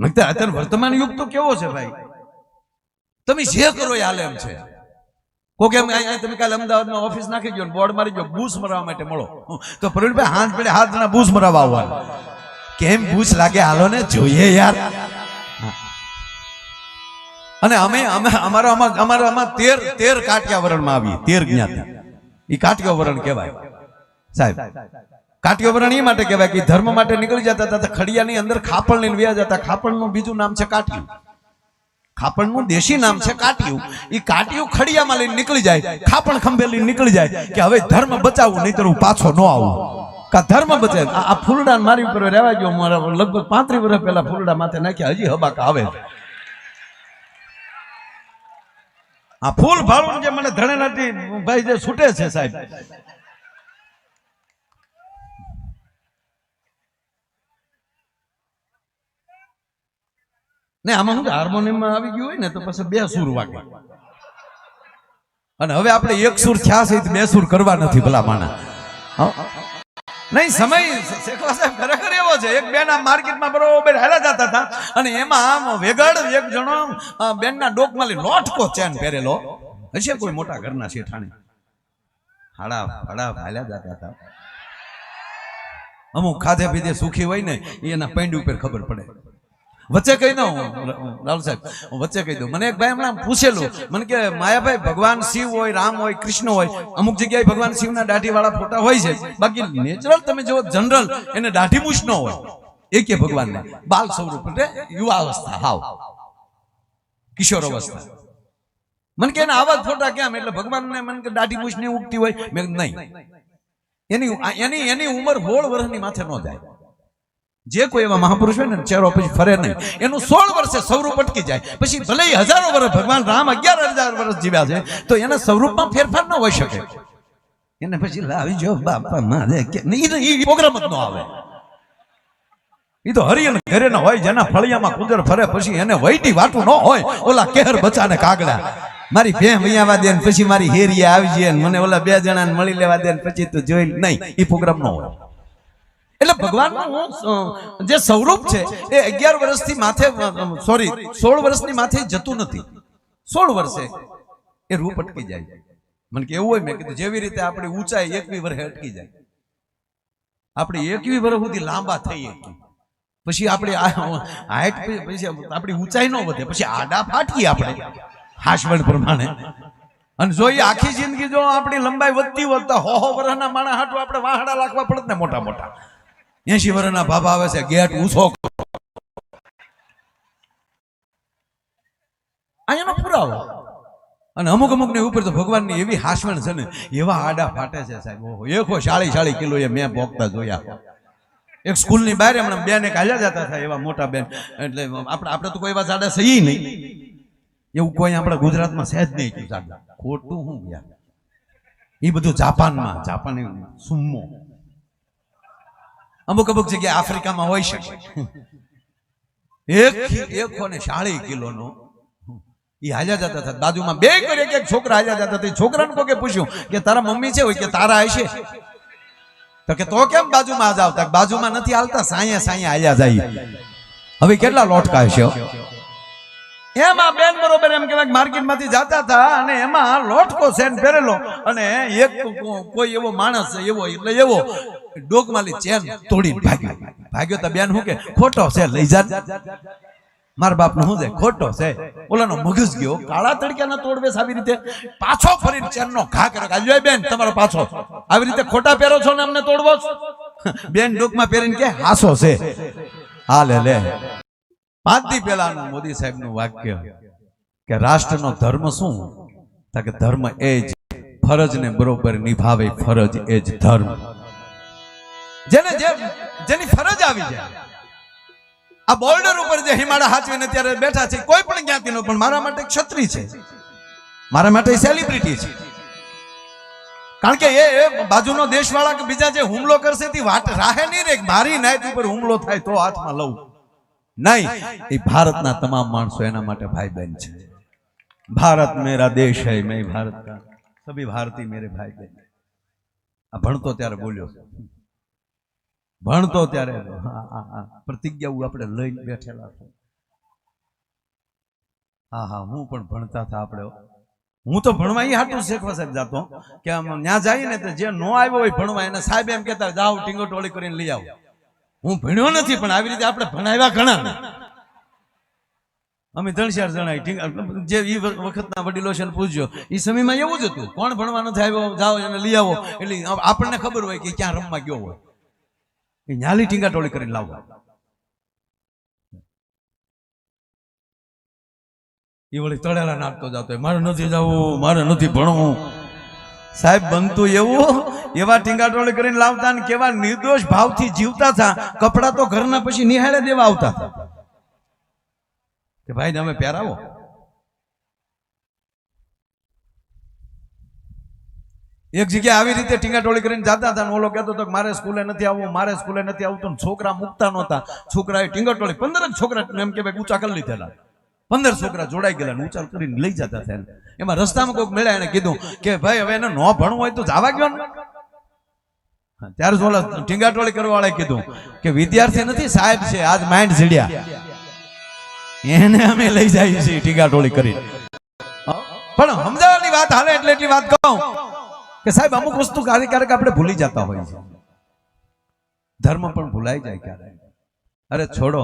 અત્યારે વર્તમાન યુગ તો કેવો છે ભાઈ? તમે જે કરો એ એમ છે. કોકે અહીંયા તમે કાલે અમદાવાદમાં ઓફિસ નાખી ગયો બોર્ડ મારી ગયો બૂસ મરાવવા માટે મળો. તો પ્રવીણભાઈ હાથ પડે હાથ ના બૂસ મરાવવા આવવાના. કેમ બૂસ લાગે હાલો ને? જોઈએ યાર. અને અમે અમે અમારા અમારા અમારા આમાં તેર તેર કાઠિયાવરણમાં આવીએ, તેર જ્ઞાતિ. એ કાઠિયાવરણ કહેવાય. સાહેબ કાઠિયાવરણ એ માટે કહેવાય કે ધર્મ માટે નીકળી જતા હતા ખડિયાની અંદર ખાપણ લઈને વ્યા જતા. ખાપણનું બીજું નામ છે કાઠિયું. ખાપણનું દેશી નામ છે કાટિયું એ કાટિયું ખડિયામાં લઈને નીકળી જાય, ખાપણ ખંભે લઈને નીકળી જાય કે હવે ધર્મ બચાવવું નહીં હું પાછો ન આવું. કા ધર્મ બચે? આ ફૂલડા મારી ઉપર રહેવા ગયો, મારા લગભગ પાંત્રીસ વર્ષ પહેલા ફૂલડા માથે નાખ્યા, હજી હબાકા આવે. આ ફૂલ ભાળું જે મને ધણેલાથી ભાઈ જે છૂટે છે સાહેબ ને આમાં શું હાર્મોનિયમમાં આવી ગયું હોય ને તો પછી બે સુર વાગે. અને હવે આપણે એક સુર થયા છે તો બે સુર કરવા નથી ભલા માણા નહીં, સમય શેખવા સાહેબ ખરેખર એવો છે, એક બેન આમ માર્કેટમાં બરોબર હેલા જતા હતા અને એમાં આમ વેગડ એક જણો બેનના ડોકમાં લઈ લોટકો ચેન પહેરેલો. હશે કોઈ મોટા ઘરના શેઠાણી? હાડા હાડા હાલ્યા જતા હતા. અમુક ખાધે પીધે સુખી હોય ને, એના પેંડ ઉપર ખબર પડે. વચ્ચે કહી દઉં લાલ સાહેબ વચ્ચે કહી દઉં. મને એક ભાઈ હમણાં પૂછેલું, મને કે માયાભાઈ ભગવાન શિવ હોય, રામ હોય, કૃષ્ણ હોય, અમુક જગ્યાએ ભગવાન શિવના દાઢી વાળા ફોટા હોય છે. બાકી નેચરલ તમે જો જનરલ એને દાઢી મૂછ ન હોય. એ કે ભગવાનને, બાલ સ્વરૂપ એટલે યુવા અવસ્થા, હાવ. કિશોર અવસ્થા. મને કે એના આવા ફોટા કેમ? એટલે ભગવાનને મને કે દાઢી મૂછ ને ઉગતી હોય. મેં નહીં. એની એની એની ઉંમર હોળ વર્ષની માથે ન જાય. જે કોઈ એવા મહાપુરુષ હોય ને ચહેરો પછી ફરે નહીં. એનું સોળ વર્ષે સ્વરૂપ અટકી જાય. પછી ભલે હજારો વર્ષ ભગવાન રામ અગિયાર હજાર વર્ષ જીવ્યા છે, તો એના સ્વરૂપમાં ફેરફાર ન હોઈ શકે. એને પછી લાવી જો બાપા મારે કે નહીં પ્રોગ્રામ જ ન આવે. એ તો હરિયન ઘરે ના હોય, જેના ફળિયામાં કુદર ફરે, પછી એને વૈટી વાટું ન હોય, ઓલા કેહર બચાને કાગડા. મારી ભેં વૈયાવા દે ને પછી મારી હેરિયા આવી જાય મને ઓલા બે જણાને મળી લેવા દે ને પછી તો જોઈ નહીં એ પ્રોગ્રામ ન હોય. એટલે ભગવાનનું જે સ્વરૂપ છે, એ અગિયાર વર્ષથી માથે સોરી સોળ વર્ષની માથે જતું નથી. સોળ વર્ષે એ રૂપ અટકી જાય. મને કે એવું હોય, મેં કીધું, જેવી રીતે આપણી ઊંચાઈ એકવી વર્ષે અટકી જાય. આપણે એકવી વર્ષ સુધી લાંબા થઈએ. પછી આપણે હાઈટ પછી આપણી ઊંચાઈ ન વધે. પછી આડા ફાટીએ આપણે હાશવણ પ્રમાણે. અને જો એ આખી જિંદગી જો આપણી લંબાઈ વધતી વધતા હો હો વર્ષના માણા હાટું આપણે વાહડા લાખવા પડત ને મોટા મોટા એસી વર્ષના બાબા આવે છે, ગેટ ઊંચો અહીંયાનો પુરાવો. અને અમુક અમુક ને ઉપર તો ભગવાનની એવી હાસવણ છે ને, એવા આડા ફાટે છે સાહેબ. ઓહો, એકો સાડી સાડી કિલો એ મેં ભોગતા જોયા. એક સ્કૂલની બહાર હમણાં બેન એક હાલ્યા જતા હતા, એવા મોટા બેન. એટલે આપણે આપણે તો કોઈ એવા જાડા સહી નહીં. એવું કોઈ આપણા ગુજરાતમાં સહેજ નહીં થયું ખોટું હું યાર એ બધું જાપાનમાં, જાપાની સુમ્મો અમુક અમુક જગ્યાએ આફ્રિકામાં હોય શકે. એક એકસો ને શાળી કિલોનો? એ હાલ્યા જતા હતા. બાજુમાં બે કરી એક એક છોકરા હાલ્યા જતા હતા. છોકરાને કોકે પૂછ્યું કે તારા મમ્મી છે હોય કે તારા હશે? તો કે તો કેમ બાજુમાં જ આવતા? બાજુમાં નથી હાલતા સાયા સાયા હાલ્યા જાય. હવે કેટલા લોટકા હશે? એમાં બેન બરોબર એમ કહેવાય માર્કેટમાંથી જતા હતા અને એમાં લોટકો સેન પહેરેલો. અને એક કોઈ એવો માણસ એવો એટલે એવો. ડોકમાલી ચેન તોડી ભાગ્યો. ભાગ્યો તો બેન શું કે, ખોટો છે, લઈ જા મારા બાપનું શું છે, ખોટો છે. ઓલાનો મગજ ગયો. કાળા તડક્યાના તોડવે છે આવી રીતે. પાછો ફરીને ચેન નો ઘા કર્યો કે બેન, તમારો પાછો. આવી રીતે ખોટા પહેરો છો ને અમને તોડવો છો?" બેન ડોકમાં પહેરીને કે હાસો છે. હા લે લે. પાંચ દી પહેલાનું મોદી સાહેબનું વાક્ય કે રાષ્ટ્રનો ધર્મ શું? કે ધર્મ એ જ, ફરજને બરોબર નિભાવે, ફરજ એ જ ધર્મ. જેને જે, જેની ફરજ આવી જાય. આ બોર્ડર ઉપર જે હિમાળા હાચવીને ત્યારે બેઠા છે, કોઈ પણ જ્ઞાતિનો પણ મારા માટે ક્ષત્રિય છે. મારા માટે સેલિબ્રિટી છે. કારણ કે એ એ બાજુનો દેશવાળા કે બીજા જે હુમલો કરશે તે વાત રાહે નહીં રે. મારી નાયત ઉપર હુમલો થાય તો હાથમાં લઉં. નહીં, એ ભારતના તમામ માણસો એના માટે ભાઈ બહેન છે. ભારત મેરા દેશ હૈ, મેં ભારત કા. સભી ભારતી મેરે ભાઈ બહેન આ ભણતો ત્યારે બોલ્યો. ભણતો ત્યારે પ્રતિજ્ઞા આપણે લઈને બેઠેલા છે. હા હા, હું પણ ભણતા હતા આપણે. હું તો ભણવા એ હાટું શેખવા સાહેબ જાતો. કે આમ ત્યાં જઈએ ને તો જે નો આવ્યો હોય ભણવા, એને સાહેબ એમ કહેતા, જાઓ ટીંગો ટોળી કરીને લઈ આવો. હું ભણ્યો નથી, પણ આવી રીતે આપણે ભણાવ્યા ઘણા અમે ત્રણ ચાર જણા જે એ વખતના વડીલો છે પૂછ્યો એ સમયમાં એવું જ હતું, કોણ ભણવા નથી આવ્યો, જાઓ એને લઈ આવો. એટલે આપણને ખબર હોય કે ક્યાં રમવા ગયો હોય. એ ન્યાલી ટીંગા ટોળી કરીને લાવો. એ વળી તળેલા નાખતો જતો મારે નથી જવું, મારે નથી ભણવું. સાહેબ, બનતું એવું? એવા ટીંગાટોળી કરીને લાવતા ને કેવા નિર્દોષ ભાવથી જીવતા હતા. કપડા તો ઘરના પછી નિહાળે દેવા આવતા કે ભાઈ, તમે પહેરાવો. એક જગ્યાએ આવી રીતે ટીંગાટોળી કરીને જતા હતા ઓલો કહેતો હતો કે મારે સ્કૂલે નથી આવવું, મારે સ્કૂલે નથી આવતું છોકરા મૂકતા નહોતા. છોકરાએ ટીંગાટોળી, પંદર છોકરા એમ કે ભાઈ, ઊંચા કરી લીધેલા. પંદર છોકરા જોડાઈ ગયેલા ઉચાર કરીને લઈ જતા થયા એમાં. રસ્તામાં કોઈક મળ્યા એને કીધું કે ભાઈ હવે એને ન ભણવું હોય તો જવા ગયો ને. ત્યારે ઓલા ટીંગાટોળી કરવા કીધું કે વિદ્યાર્થી નથી સાહેબ છે આજ માઇન્ડ ઝીડ્યા. એને અમે લઈ જઈએ છીએ ટીંગાટોળી કરી પણ સમજાવવાની વાત હાલે એટલે એટલી વાત કહું કે સાહેબ અમુક વસ્તુ ક્યારેક ક્યારેક આપણે ભૂલી જતા હોય છે ધર્મ પણ ભૂલાઈ જાય ક્યારેક અરે છોડો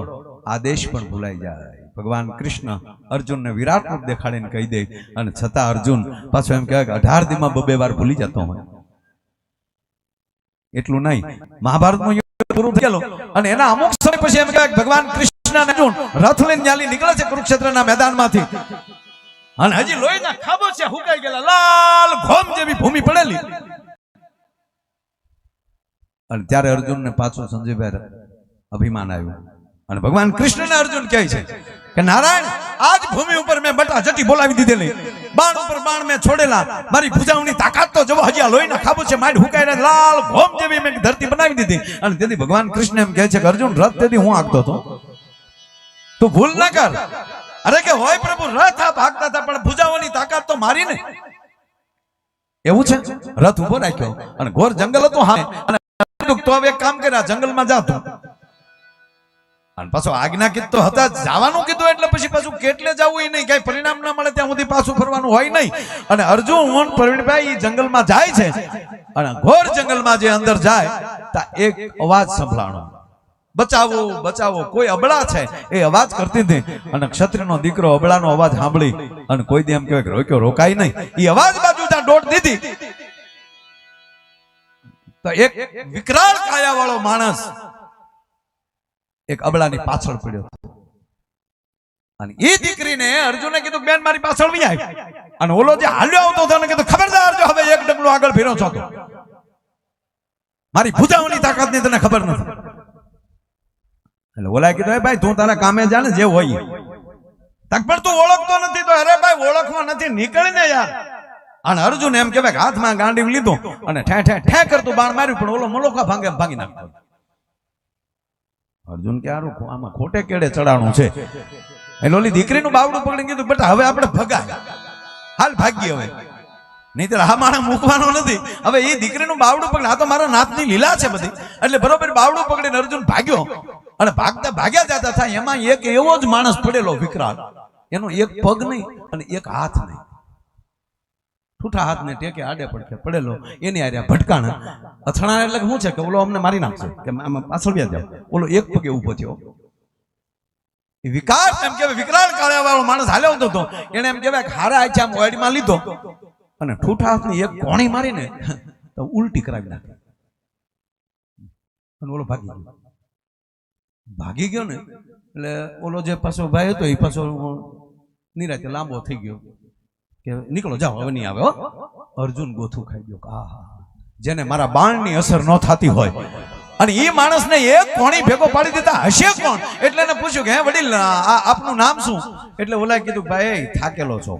આદેશ પણ ભૂલાઈ જાય. ભગવાન કૃષ્ણ અર્જુનને વિરાટ રૂપ દેખાડીને કહી દે. અને છતાં અર્જુન પાછો એમ કહેવાય કે અઢાર દીમાં બબે વાર ભૂલી જતો હોય. એટલું નહીં. મહાભારતનું યુદ્ધ પૂરું થયેલું અને એના અમુક સમય પછી એમ કહેવાય ભગવાન કૃષ્ણ અર્જુન રથ લઈને ન્યાલી નીકળે છે કુરુક્ષેત્રના મેદાનમાંથી. અને હજી લોહીના ખાબો છે, હુકાઈ ગયેલા. લાલ ઘોમ જેવી ભૂમિ પડેલી. અને ત્યારે અર્જુનને પાછું સંજયભાઈ અભિમાન આવ્યું. અને ભગવાન કૃષ્ણને અર્જુન કહે છે કે નારાયણ, આજ ભૂમિ ઉપર મેં બટા જટી બોલાવી દીધેલી. બાણ ઉપર બાણ મેં છોડેલા. મારી ભુજાઓની તાકાત તો જવો, હજી લોહીના ખાબુ છે માઇડ હુકાઈને લાલ ભોમ જેવી મેં ધરતી બનાવી દીધી. અને તેથી ભગવાન કૃષ્ણ એમ કહે છે કે, અર્જુન, રથ તેથી હું આગતો હતો. તું ભૂલ ના કર. અરે કે હોય પ્રભુ, રથ આ ભાગતા હતા, પણ ભુજાઓની તાકાત તો મારી ને. એવું છે? રથ ઊભો રાખ્યો. અને ઘોર જંગલ હતું હા અને તો હવે કામ કર્યા જંગલમાં જા તું. અને પાછો આજ્ઞા કીધ હતા જવાનું કીધું એટલે પછી પાછું કેટલે જવું નહીં. કઈ પરિણામ ના મળે ત્યાં સુધી પાછું ફરવાનું હોય નહીં. અને અર્જુન પ્રવીણભાઈ જંગલમાં જાય છે. અને ઘોર જંગલમાં જે અંદર જાય, તા એક અવાજ સંભળાણો. બચાવો બચાવો, કોઈ અબળા છે. એ અવાજ કરતી હતી. અને ક્ષત્રિયનો દીકરો અબળાનો અવાજ સાંભળી અને કોઈ દી એમ રોક્યો, રોકાય નહીં. એ અવાજ બાજુ ત્યાં દોટ દીધી. તો એક વિકરાળ કાયા વાળો માણસ એક અબળાની પાછળ પડ્યો અને એ દીકરીને અર્જુને કીધું, બેન, મારી પાછળ વી આવી અને ઓલો જે હાલ્યો આવતો હતો કીધું, ખબરદાર જો, હવે એક ડગલું આગળ ફેરો છો મારી ભુજાઓની તાકાતની તને ખબર નથી. એટલે ઓલા કીધું, "એ ભાઈ, તું તારા કામે જા ને, જે હોય એ." તક પણ તું ઓળખતો નથી તો, અરે ભાઈ, ઓળખવા નથી નીકળીને યાર. અને અર્જુન એમ કે હાથમાં ગાંડી લીધો અને ઠે ઠે ઠે કરતું બાણ માર્યું, પણ ઓલો મલોકા ભાંગે ભાંગી નાખતો અર્જુન કે આરું આમાં ખોટે કેડે ચડાણું છે? એટલે ઓલી દીકરીનું બાવડું પકડીને કીધું, બેટા, હવે આપણે ભગાય. હાલ ભાગીએ હવે. નહીતર આ માણસ મૂકવાનો નથી. હવે એ દીકરીનું બાવડું પકડે આ તો મારા નાથની લીલા છે બધી. એટલે બરોબર બાવડું પકડીને અર્જુન ભાગ્યો. અને ભાગતા ભાગ્યા જતા થાય એમાં એક એવો જ માણસ પડેલો, વિકરાળ. એનો એક પગ નહીં, અને એક હાથ નહીં. ઠૂઠા હાથને ટેકે, આડે પડકે પડેલો, એની આર્યા ભટકાણા અથડાણા એટલે શું છે કે ઓલો અમને મારી નાખશે, કે આમાં પાછળ વ્યા જાવ ઓલો એક પગે ઊભો થયો. વિકાસ એમ કે વિકરાળ કાળિયા વાળો માણસ હાલ્યો હતો. એને એમ કહેવાય કે હારા આચા મોયડીમાં લીધો. અને ઠૂઠા હાથની એક કોણી મારીને તો ઉલટી કરાવી નાખે. અને ઓલો ભાગી ગયો. ભાગી ગયો ને, એટલે ઓલો જે પાછો ભાઈ હતો, એ પાછો નિરાતે લાંબો થઈ ગયો. કે નીકળો જાઓ હવે નહીં આવે હો. અર્જુન ગોથું ખાઈ ગયો. આ જેને મારા બાણની અસર ન થતી હોય. અને એ માણસને એક કોણી ભેગો પાડી દેતા હશે કોણ? એટલે એને પૂછ્યું કે હે વડીલ આ આપનું નામ શું? એટલે ઓલાએ કીધું ભાઈ થાકેલો છો.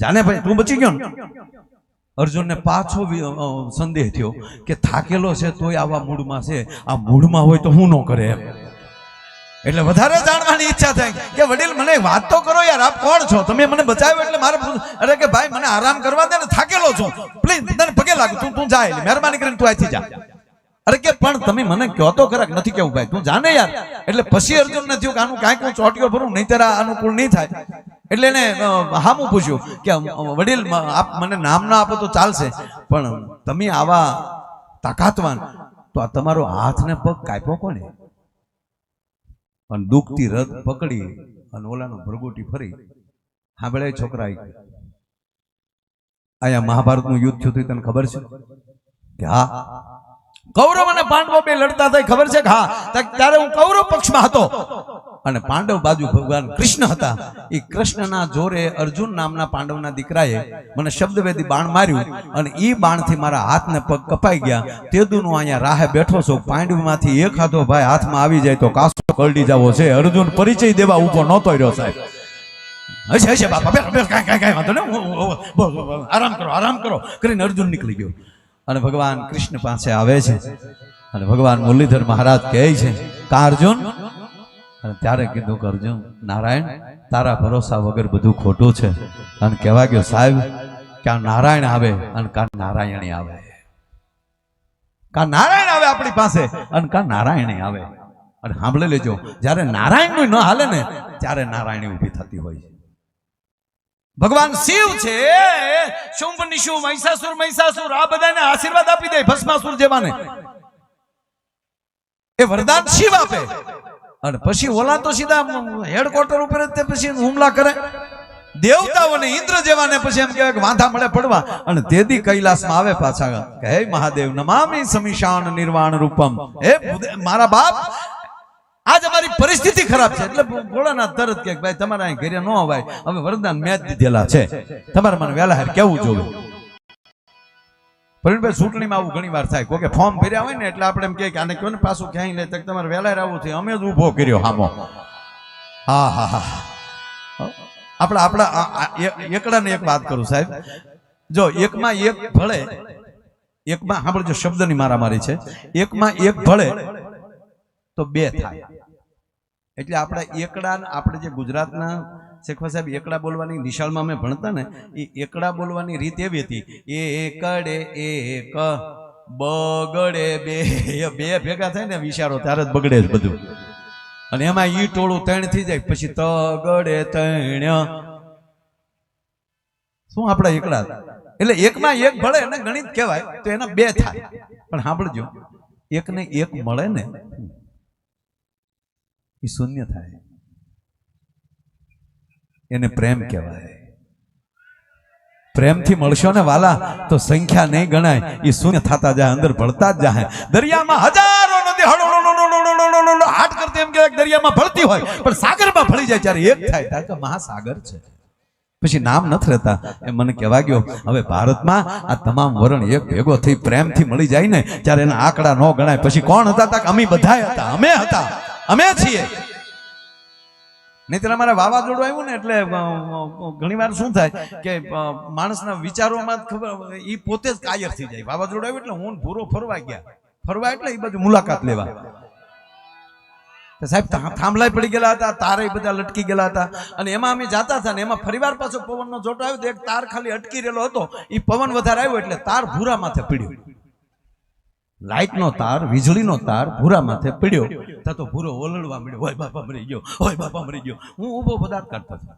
જાને ભાઈ તું બચી ગયો ને? અર્જુનને પાછો સંદેહ થયો કે થાકેલો છે તોય આવા મૂડમાં છે. આ મૂડમાં હોય તો હું ન કરે. એમ એટલે વધારે જાણવાની ઈચ્છા થાય કે વડીલ, મને વાત તો કરો યાર, આપ કોણ છો? તમે મને બચાવ્યો એટલે મારે અરે કે ભાઈ, મને આરામ કરવા દે ને, થાકેલો છો. પ્લીઝ તને પગે લાગુ, તું તું જા એટલે મહેરબાની કરીને તું આથી જા. અરે કે, પણ તમે મને કહો તો ખરાક નથી કેવું ભાઈ? તું જાને યાર. એટલે પછી અર્જુન ને થયું કે આનું કાંઈક હું ચોટીઓ ભરું, નહીં તારા અનુકૂળ નહીં થાય. એટલે એને હામું પૂછ્યું કે વડીલ આપ મને નામ ના આપો તો ચાલશે, પણ તમે આવા તાકાતવાન, તો આ તમારો હાથ ને પગ કાપ્યો કોને? અને દુખતી રથ પકડી અને ઓલાનો ભરગોટી ફરી. સાંભળે છોકરા ઈ. અહીંયા મહાભારતનું યુદ્ધ થયું હતું તને ખબર છે? કે, હા. કૌરવ અને પાંડવો બે લડતા થઈ ખબર છે કે હા? ત્યારે હું કૌરવ પક્ષમાં હતો. અને પાંડવ બાજુ ભગવાન કૃષ્ણ હતા. એ કૃષ્ણના જોરે અર્જુન નામના પાંડવના દીકરાએ મને શબ્દવેદી બાણ માર્યું અને એ બાણથી મારા હાથને પગ કપાઈ ગયા. તેદુનું અહીંયા રાહે બેઠો છું. પાંડવમાંથી એક હાથો ભાઈ હાથમાં આવી જાય તો કાસો કરડી જવો છે. અર્જુન પરિચય દેવા ઊભો નહોતો રહ્યો સાહેબ. હશે હશે, બાપા કાંઈ કાંઈ કાંઈ વાંધો હું- હું- હું- હું- હું- આરામ કરો આરામ કરો. કરીને અર્જુન નીકળી ગયો. અને ભગવાન કૃષ્ણ પાસે આવે છે. અને ભગવાન મુરલીધર મહારાજ કહે છે, કા અર્જુન? અને ત્યારે કીધું કે અર્જુન, નારાયણ, તારા ભરોસા વગર બધું ખોટું છે. અને કહેવા ગયો, સાહેબ કે આ નારાયણ આવે અને કા નારાયણી આવે. કા નારાયણ આવે આપણી પાસે અને કા નારાયણી આવે. અને સાંભળી લેજો, જ્યારે નારાયણ ન હાલે ને, ત્યારે નારાયણી ઊભી થતી હોય છે. ભગવાન શિવ છે શુંભ નિશુ મહિષાસુર મહિષાસુર, આ બધાને આશીર્વાદ આપી દે ભસ્માસુર જેવાને. એ વરદાન શિવ આપે. અને પછી ઓલા તો સીધા હેડક્વાર્ટર ઉપર જ તે પછી હુમલા કરે. દેવતાઓને ઇન્દ્ર જેવાને પછી એમ કહેવાય કે વાંધા મળે પડવા. અને તેદી કૈલાસમાં આવે પાછા. કે હે મહાદેવ, નમામી સમીશાન નિર્વાણ રૂપમ. હે મારા બાપ, આજ અમારી પરિસ્થિતિ ખરાબ છે. એટલે ભોળાનાથ તરત કે ભાઈ તમારા અહીં ઘરે ન અવાય. હવે વરદાન મેં જ દીધેલા છે. તમારે મને વહેલા કેવું જોવે? પ્રવીણભાઈ ચૂંટણીમાં આવું ઘણી વાર થાય. કોઈ ફોર્મ ભર્યા હોય ને એટલે આપણે એમ કે આને કહો ને પાછું ક્યાંય નહીં, તક તમારે વહેલા આવવું છે. અમે જ ઊભો કર્યો હામો. હા હા હા. આપણે, આપણા એકડાને એક વાત કરું સાહેબ. જો, એકમાં એક ભળે, એકમાં, સાંભળજો, શબ્દની મારામારી છે. એકમાં એક ભળે, તો બે થાય. એટલે આપણા એકડા આપણે જે ગુજરાતના શેખવા સાહેબ એકડા બોલવાની નિશાળમાં અમે ભણતા ને એ એકડા બોલવાની રીત એવી હતી. એકડે એક, બગડે બે બે ભેગા થાય ને, વિચારો ત્યારે જ બગડે જ બધું. અને એમાં ઈ ટોળું ત્રણ થઈ જાય, પછી તગડે તણ શું આપણા એકડા એટલે એકમાં એક ભળે એને ગણિત કહેવાય, તો એના બે થાય. પણ સાંભળજો, એકને એક મળે ને, એ શૂન્ય થાય. એને પ્રેમ કહેવાય. પ્રેમથી મળશો ને વાલા તો સંખ્યા નહીં ગણાય એ શૂન્ય થતા જાય અંદર ભળતા જ જાય. દરિયામાં હજારો નદી હળો હાટ કરતી એમ કહેવાય દરિયામાં ભળતી હોય પણ સાગરમાં ભળી જાય ત્યારે એક થાય ત્યારે તો મહાસાગર છે. પછી નામ નથી રહેતા. એ મને કહેવા ગયો હવે ભારતમાં આ તમામ વરણ એક ભેગો થઈ પ્રેમથી મળી જાય ને ત્યારે એના આંકડા ન ગણાય. પછી કોણ હતા? અમે બધાય હતા અમે હતા અમે છીએ. નહીતર અમારે વાવાઝોડું આવ્યું ને એટલે ઘણી વાર શું થાય કે માણસના વિચારોમાં ખબર એ પોતે જ કાયર થઈ જાય. વાવાઝોડું આવ્યું એટલે હું ભૂરો ફરવા ગયા. ફરવા એટલે એ બધું મુલાકાત લેવા. સાહેબ થાંભલાઈ પડી ગયેલા હતા, તારે બધા લટકી ગયેલા હતા. અને એમાં અમે જાતા હતા ને એમાં ફરીવાર પાછો પવનનો જોટો આવ્યો તો એક તાર ખાલી અટકી રહેલો હતો. એ પવન વધારે આવ્યો એટલે તાર ભૂરા માથે પડ્યો. લાઇટનો તાર, વીજળીનો તાર ભૂરા માથે પડ્યો. ત્યાં તો ભૂરો ઓલડવા મળ્યો હોય બાપા, મરી ગયો. હોય બાપા, મરી ગયો. હું ઊભો પદાર્થ કાઢતો હતો.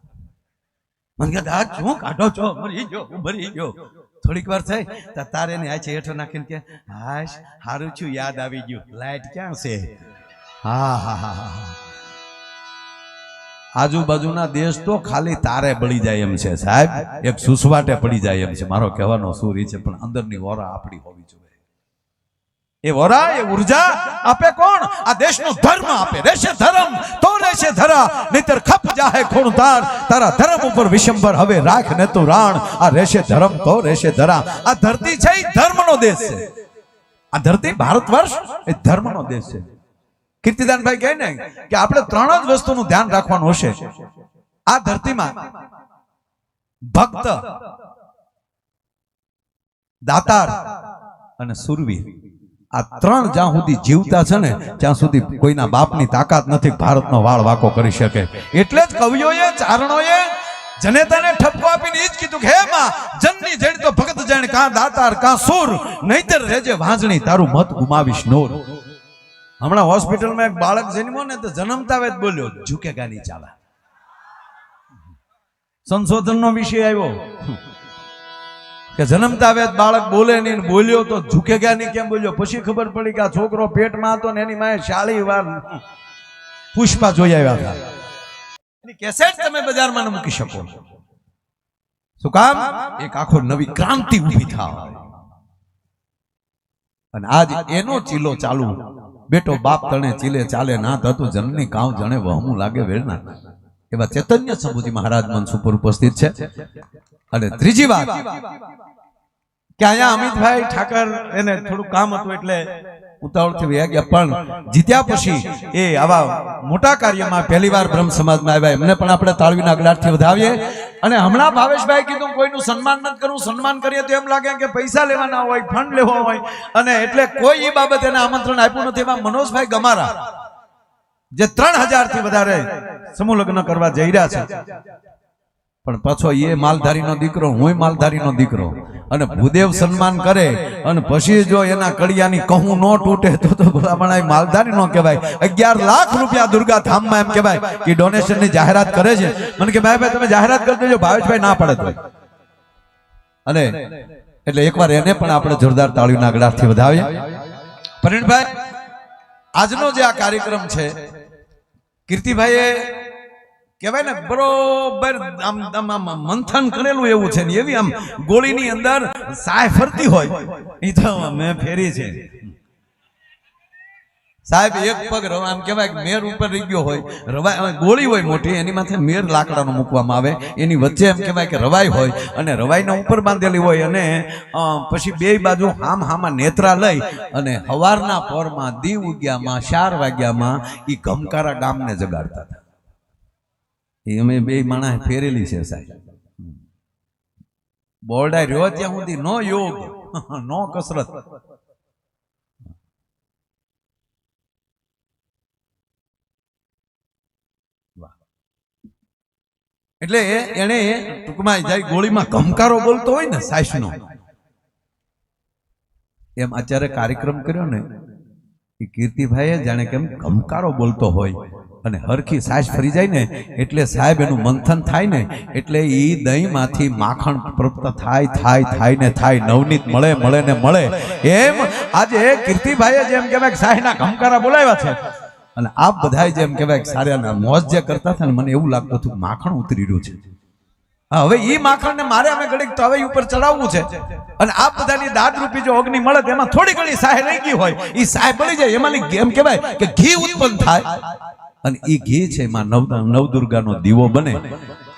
મને કે આ શું કાઢો છો? મરી ગયો, હું મરી ગયો. થોડીક વાર થઈ ત્યાં તારે ને આછે હેઠો નાખીને કે, હાશ, હારું છું યાદ આવી ગયું. લાઇટ ક્યાં છે? હા હા હા હા. આજુબાજુના દેશ તો ખાલી તારે બળી જાય એમ છે, સાહેબ. એક સુસવાટે પડી જાય એમ છે. મારો કહેવાનો સુર છે, પણ અંદરની ઓરા આપણી હોવી જોઈએ. એ વોરા એ ઊર્જા આપે કોણ? આ દેશનો ધર્મ આપે. રહેશે ધર્મ, તો રહેશે ધરા. નહીતર ખપ જાહે ખૂણ તાર તારા ધર્મ ઉપર વિશંબર હવે રાખ ને તું રાણ. આ રહેશે ધર્મ, તો રહેશે ધરા. આ ધરતી છે એ ધર્મનો દેશ છે. આ ધરતી ભારત વર્ષ એ ધર્મનો દેશ છે. કીર્તિદાનભાઈ કહે ને કે આપણે ત્રણ જ વસ્તુનું ધ્યાન રાખવાનું હશે. આ ધરતીમાં ભક્ત, દાતાર અને સુરવીર. આ ત્રણ જ્યાં સુધી જીવતા છે ને, ત્યાં સુધી કોઈના બાપની તાકાત નથી ભારતનો વાળ વાકો કરી શકે. એટલે જ કવિઓએ, ચારણોએ જનેતાને ઠપકો આપીને ઈ જ કીધું કે, હે માં, જનની જેડ તો ભગત જાણ કાં દાતાર, કાં સુર, નહીતર રેજે વાંજણી તારું મત ગુમાવીશ નોર. હમણાં હોસ્પિટલમાં એક બાળક જન્મ્યો ને તો જન્મતા વેત બોલ્યો, ઝુકેગા નહીં ચાલા. સંશોધનનો વિષય આવ્યો. કે જન્મતા વેત બાળક બોલે નહીં બોલ્યો તો ઝુકેગા નહીં, કેમ બોલ્યો? પછી ખબર પડી કે આ છોકરો પેટમાં હતો ને એની માએ શાળી વાર પુષ્પા જોઈ આવ્યા હતા. કેસેટ તમે બજારમાં મૂકી શકો. શું કામ? એક આખો નવી ક્રાંતિ ઊભી થાય. અને આજ એનો ચીલો ચાલુ. બેટો બાપ તણે ચીલે ચાલે, ના થતું જનની કાવ જણે વહમું લાગે વેરના. એવા ચૈતન્ય સંભુજી મહારાજ મનસુપર ઉપસ્થિત છે. અને ત્રીજી વાત, કે અહીંયા અમિતભાઈ ઠાકર એને થોડું કામ હતું એટલે ઉતાવળથી વયા ગયા પણ જીત્યા પછી એ આવા મોટા કાર્યમાં પહેલીવાર બ્રહ્મ સમાજમાં આવ્યા. એમને પણ આપણે તાળવીના અગલાટથી વધાવીએ. અને હમણાં ભાવેશભાઈ કીધું, કોઈનું સન્માન નથી કરવું, સન્માન કરીએ તો એમ લાગે કે પૈસા લેવાના હોય ફંડ લેવો હોય. અને એટલે કોઈ એ બાબત એને આમંત્રણ આપ્યું નથી. એમાં મનોજભાઈ ગમારા, જે ત્રણ હજારથી વધારે સમૂહ લગ્ન કરવા જઈ રહ્યા છે. પણ પાછો એ માલધારીનો દીકરો હું માલધારીનો દીકરો. અને ભૂદેવ સન્માન કરે અને પછી જો એના કડિયાની કહું ન તૂટે તો તો ભલામણ માલધારી નો કહેવાય. અગિયાર લાખ રૂપિયા દુર્ગા ધામમાં એમ કહેવાય કે ડોનેશનની જાહેરાત કરે છે. મને કે ભાઈ ભાઈ તમે જાહેરાત કરી દેજો ભાવેશભાઈ ના પડે તો અને એટલે એકવાર એને પણ આપણે જોરદાર તાળીના આગળથી વધાવીએ. પરિણભાઈ આજનો જે આ કાર્યક્રમ છે કીર્તિભાઈએ કહેવાય ને, બરોબર, આમ આમ મંથન કરેલું એવું છે ને, એવી આમ ગોળીની અંદર સાય ફરતી હોય. એ તો મેં ફેરી છે. સાહેબ, એક પગ રવા, આમ કહેવાય મેર ઉપર રહી ગયો હોય, રવાય ગોળી હોય મોટી, એની માથે મેર લાકડાનો મૂકવામાં આવે. એની વચ્ચે એમ કહેવાય કે રવાઈ હોય અને રવાઈના ઉપર બાંધેલી હોય અને પછી બે બાજુ હામ હામાં નેત્રા લઈ અને હવારના પોરમાં દીવ ઉગ્યામાં, ચાર વાગ્યામાં એ ગમકારા ગામને જગાડતા હતા. અમે બે માણસ ફેરેલી છે સાહેબ. બોર્ડાય રહ્યો ત્યાં સુધી નો યોગ, નો કસરત. એટલે એને ટૂંકમાં જાય ગોળીમાં ગમકારો બોલતો હોય ને સાસનો. એમ અત્યારે કાર્યક્રમ કર્યો ને, એ કીર્તિભાઈએ જાણે કેમ ગમકારો બોલતો હોય. અને હરખી સાસ ફરી જાય ને, એટલે સાહેબ એનું મંથન થાય ને, એટલે એ દહીંમાંથી માખણ પ્રાપ્ત થાય થાય થાય ને થાય, નવનીત મળે મળે ને મળે. એમ આજે કીર્તિભાઈએ જેમ કહેવાય કે સાહેબના ગમકારા બોલાવ્યા છે. અને આપ બધાય જેમ કહેવાય સારા મોજ જે કરતા હતા ને, મને એવું લાગતું હતું માખણ ઉતરી રહ્યું છે. હવે એ માખણ ને મારે અમે ઘડીક તો હવે ઉપર ચડાવવું છે. અને આ બધાની દાદ રૂપી જો અગ્નિ મળે તેમાં થોડી ઘણી સાય રહી ગઈ હોય. એ સાહેબ પડી જાય. એમાંની એમ કહેવાય કે ઘી ઉત્પન્ન થાય. અને એ ઘી છે એમાં નવ નવદુર્ગાનો દીવો બને.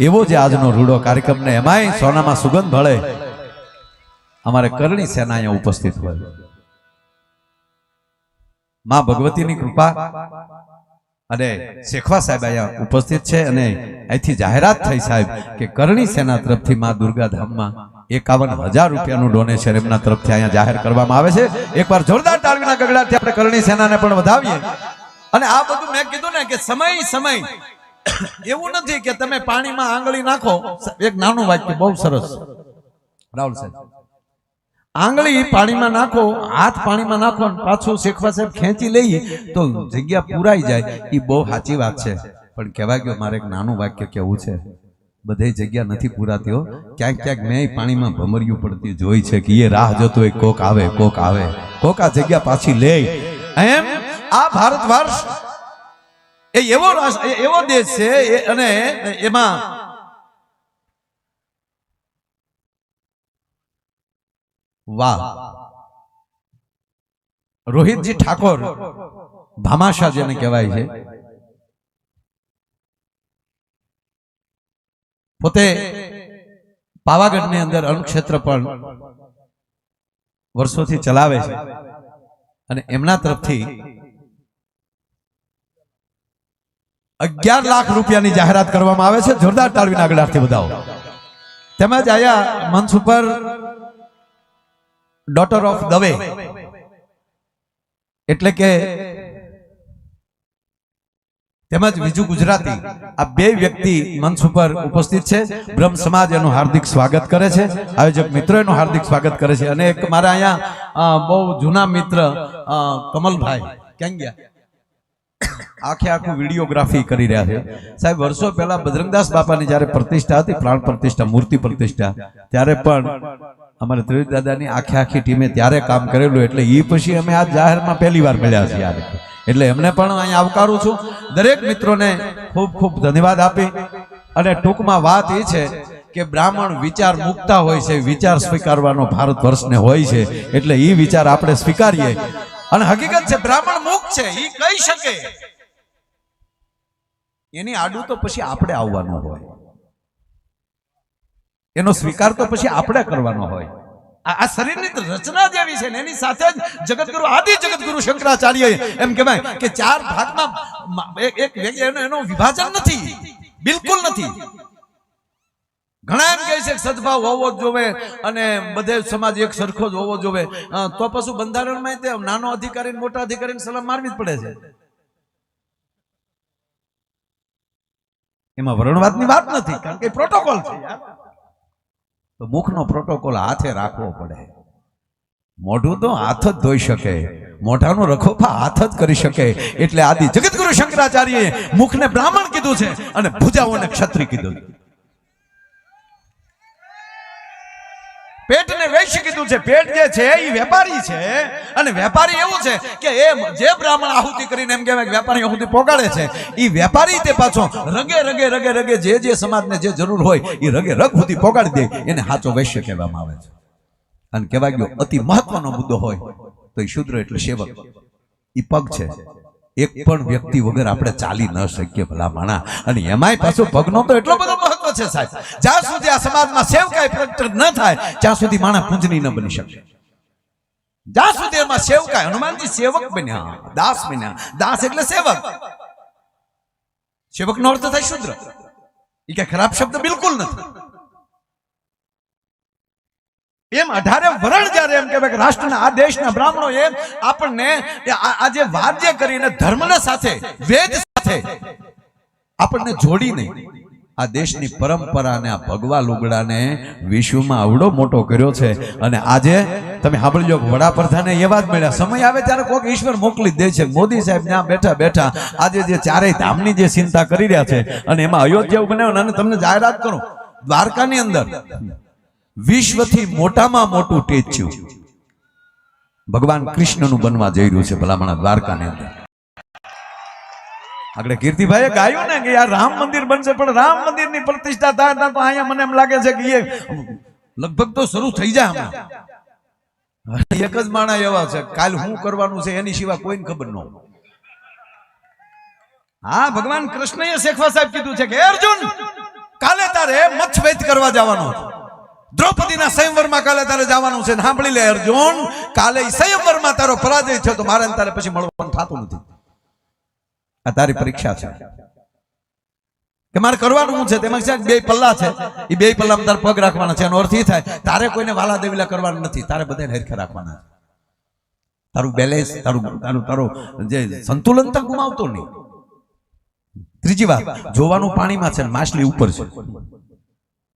એવો જે આજનો રૂડો કાર્યક્રમ ને એમાંય સોનામાં સુગંધ ભળે. અમારે કરણી સેના અહીંયા ઉપસ્થિત હોય. માં ભગવતીની કૃપા અને શેખવા સાહેબ અહીંયા ઉપસ્થિત છે અને અહીંથી જાહેરાત થઈ સાહેબ કે કરણી સેના તરફથી માં દુર્ગા ધામમાં એકાવન હજાર રૂપિયાનું ડોનેશન એમના તરફથી અહીંયા જાહેર કરવામાં આવે છે. એકવાર જોરદાર તાળવીના ગગડાથી આપણે કરણી સેનાને પણ વધાવીએ. અને આ બધું મેં કીધું ને કે સમય સમય. એવું નથી કે તમે પાણીમાં આંગળી નાખો. એક નાનું વાક્ય બહુ સરસ. રાહુલ સાહેબ. આંગળી પાણીમાં નાખો, હાથ પાણીમાં નાખો પાછું શેખવા સાહેબ ખેંચી લઈએ તો જગ્યા પુરાઈ જાય. એ બહુ સાચી વાત છે. પણ કહેવાય ગયો મારે એક નાનું વાક્ય કેવું છે. બધે જગ્યા નથી પુરાતી હો. ક્યાંક ક્યાંક મેં પાણીમાં ભમરિયું પડતી જોઈ છે કે એ રાહ જોતો હોય, કોક આવે કોક આવે. કોક આ જગ્યા પાછી લે. એમ આ ભારત વર્ષ એ એવો એવો દેશ છે અને એમાં વાહ. રોહિતજી ઠાકોર ભામાશા જેને કહેવાય છે. પોતે પાવાગઢની અંદર અણુક્ષેત્ર પણ વર્ષોથી ચલાવે છે અને એમના તરફથી અગિયાર લાખ રૂપિયાની જાહેરાત કરવામાં આવે છે. જોરદાર તાળવીના આગળથી બધાઓ તેમજ આયા મંચ ઉપર ડોટર ઓફ દવે એટલે કે તેમજ બીજું ગુજરાતી. આ બે વ્યક્તિ મંચ ઉપર ઉપસ્થિત છે. બ્રહ્મ સમાજ એનું હાર્દિક સ્વાગત કરે છે. આયોજક મિત્રો એનું હાર્દિક સ્વાગત કરે છે. અને એક મારા અહીંયા બહુ જૂના મિત્ર કમલભાઈ. ક્યાં ગયા? આખે આખું વિડીયોગ્રાફી કરી રહ્યા છે. સાહેબ, વર્ષો પહેલા બજરંગદાસ બાપાની જ્યારે પ્રતિષ્ઠા હતી, પ્રાણ પ્રતિષ્ઠા, મૂર્તિ પ્રતિષ્ઠા, ત્યારે પણ અમારે ત્રિવેદ દાદાની આખી આખી ટીમે ત્યારે કામ કરેલું, એટલે એ પછી અમે આ જાહેરમાં પહેલી વાર મળ્યા છીએ એટલે એમને પણ અહીંયા આવકારું છું. દરેક મિત્રોને ખૂબ ખૂબ ધન્યવાદ આપી. અને ટૂંકમાં વાત એ છે કે બ્રાહ્મણ વિચાર મુકતા હોય છે, વિચાર સ્વીકારવાનો ભારત વર્ષને હોય છે, એટલે એ વિચાર આપણે સ્વીકારીએ. અને હકીકત છે, બ્રાહ્મણ મુક્ત છે એ કહી શકે. એની આડું તો પછી આપણે આવવાનું હોય. એનો સ્વીકાર તો પછી આપણે કરવાનો હોય. આ શરીરની રચના જેવી છે ને એની સાથે જ જગતગુરુ આદિ જગતગુરુ શંકરાચાર્ય એમ કહેવાય કે ચાર ભાગમાં એક એનો વિભાજન નથી. બિલકુલ નથી. ઘણા એમ કહે છે સદભાવ હોવો જ જોવે અને બધે સમાજ એક સરખો જ હોવો જોવે. તો પછી બંધારણમાં નાનો અધિકારી મોટા અધિકારીને સલામ મારવી જ પડે છે. એમાં વર્ણવાદની વાત નથી, કારણ કે પ્રોટોકોલ છે. તો મુખનો પ્રોટોકોલ હાથે રાખવો પડે. મોઢું તો હાથ જ ધોઈ શકે, મોઢાનો રખોપા હાથ જ કરી શકે. એટલે આદિ જગતગુરુ શંકરાચાર્યએ મુખને બ્રાહ્મણ કીધું છે અને ભુજાઓને ક્ષત્રિય કીધું. છે. પેટને વૈશ્ય કીધું છે. પેટ જે છે એ વેપારી છે. અને વેપારી એવું છે કે એ જે બ્રાહ્મણ આહુતિ કરીને એમ કહેવાય વેપારી આહુતિ પોગાડે છે એ વેપારી તે પાછો રગે રગે રગે રગે જે જે સમાજને જે જરૂર હોય એ રગે, રગ સુધી પોગાડી દે. એને સાચો વૈશ્ય કહેવામાં આવે છે. અને કહેવાય ગયો, અતિ મહત્વનો મુદ્દો હોય તો એ શુદ્ર એટલે સેવક. એ પગ છે. એક પણ વ્યક્તિ વગર આપણે ચાલી ન શકીએ ભલા માણા. અને એમાંય પાછો પગનો તો એટલો બધો મહત્વ છે સાહેબ. જ્યાં સુધી આ સમાજમાં સેવકાય પ્રગટ ન થાય, ત્યાં સુધી માણસ પૂજની ન બની શકે. જ્યાં સુધી એમાં સેવકાય, હનુમાનજી સેવક બન્યા, દાસ બન્યા. દાસ એટલે સેવક. સેવક નો અર્થ થાય શુદ્ર. એ કઈ ખરાબ શબ્દ બિલકુલ નથી. એમ અઢારે વરણ જ્યારે એમ કહેવાય કે રાષ્ટ્રના, આ દેશના બ્રાહ્મણો એમ આપણને એ આ આ જે વાદ્ય કરીને ધર્મના સાથે, વેદ સાથે આપણને જોડી નહીં. આ દેશની પરંપરા અને આ ભગવા લુગડાને વિશ્વમાં આવડો મોટો કર્યો છે. અને આજે તમે સાંભળજો વડાપ્રધાને એવા જ મળ્યા. સમય આવે ત્યારે કોઈક ઈશ્વર મોકલી દે છે. મોદી સાહેબ ત્યાં બેઠા બેઠા આજે જે ચારેય ધામની જે ચિંતા કરી રહ્યા છે અને એમાં અયોધ્યા બનાવ્યો. અને તમને જાહેરાત કરું. દ્વારકાની અંદર વિશ્વથી મોટામાં મોટું ટેચ્યું ભગવાન કૃષ્ણનું બનવા જઈ રહ્યું છે ભલામણા દ્વારકાની અંદર. આગળ કીર્તિભાઈએ ગાયું ને કે યાર રામ મંદિર બનશે, પણ રામ મંદિરની પ્રતિષ્ઠા થાય તો અહીંયા મને એમ લાગે છે કે એ લગભગ તો શરૂ થઈ જાય હમણાં. એક જ માણા એવા છે, કાલ શું કરવાનું છે એની સિવાય કોઈને ખબર ન હા, ભગવાન કૃષ્ણએ શેખવા સાહેબ કીધું છે કે અર્જુન, કાલે તારે મચ્છવેદ કરવા જવાનું દ્રૌપદીના સંયમવરમાં કાલે તારે જવાનું છે. સાંભળી લે અર્જુન, કાલે સંયમવરમાં તારો પરાજય થયો તો મારે તારે પછી મળવાનું થતું નથી. આ તારી પરીક્ષા છે. કે મારે કરવાનું છે? તેમાં છે બે પલ્લા છે. એ બે પલ્લામાં તારે પગ રાખવાના છે. એનો અર્થ એ થાય, તારે કોઈને વાલા દેવીલા કરવાનું નથી. તારે બધાને હરખે રાખવાના છે. તારું બેલેન્સ તારું તારું તારું જે સંતુલન તો ગુમાવતો નહીં. ત્રીજી વાત, જોવાનું પાણીમાં છે માછલી ઉપર છે.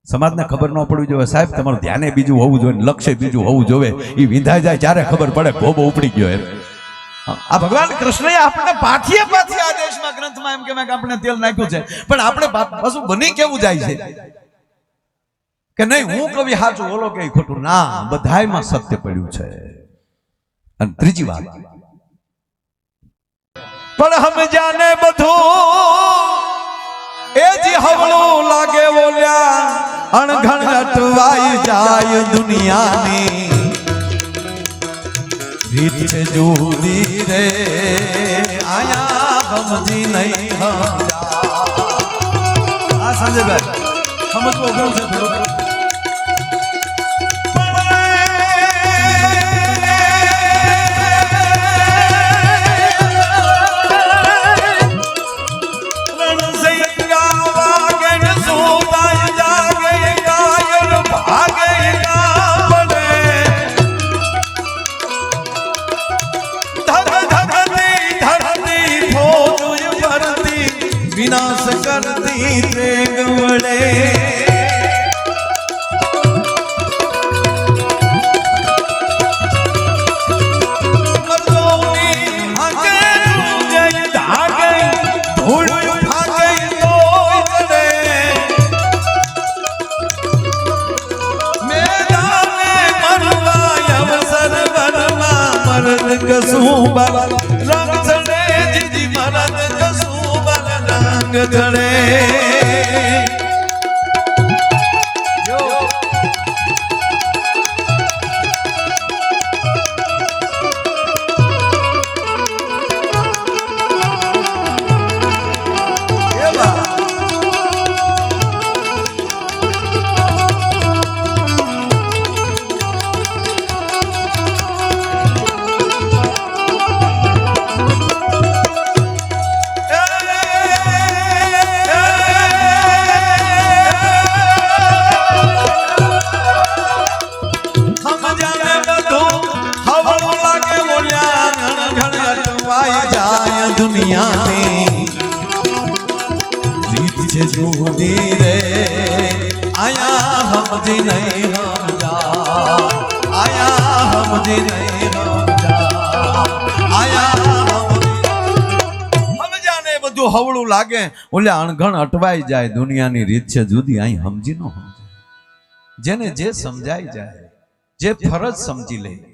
સમાજને ખબર ન પડવી જોઈએ. સાહેબ, તમારું ધ્યાને બીજું હોવું જોઈએ લક્ષ્ય બીજું હોવું જોઈએ. એ વિંધાઈ જાય ત્યારે ખબર પડે, ભોબો ઉપડી ગયો એમ. આ ભગવાન કૃષ્ણએ આપણને પાઠીએ પાછી આદેશમાં ગ્રંથમાં એમ કે આપણે તેલ નાખ્યું છે. પણ આપણે પાછું બની કેવું જાય છે? કે નહીં, હું કવિ સાચું બોલો કે ખોટું? ના, બધાયમાં સત્ય પડ્યું છે. અને ત્રીજી વાત. પણ હમ જાને બધું એ જી હવળું લાગે બોલ્યા, અણઘણ અટવાઈ જાય દુનિયાની. રીત જુદી રે આયા સમજી નહીં સમજા સંજયભાઈ સમજવું અઘરું છે થોડું કસું બલ રંગ ચડે જીજી મરદ કસું બલ રંગ ચડે લાગે? ઓલે અણઘણ અટવાઈ જાય, દુનિયાની રીત છે જુદી, અહીં સમજી ન સમજે જેને જે સમજાઈ જાય, જે ફરજ સમજી લે.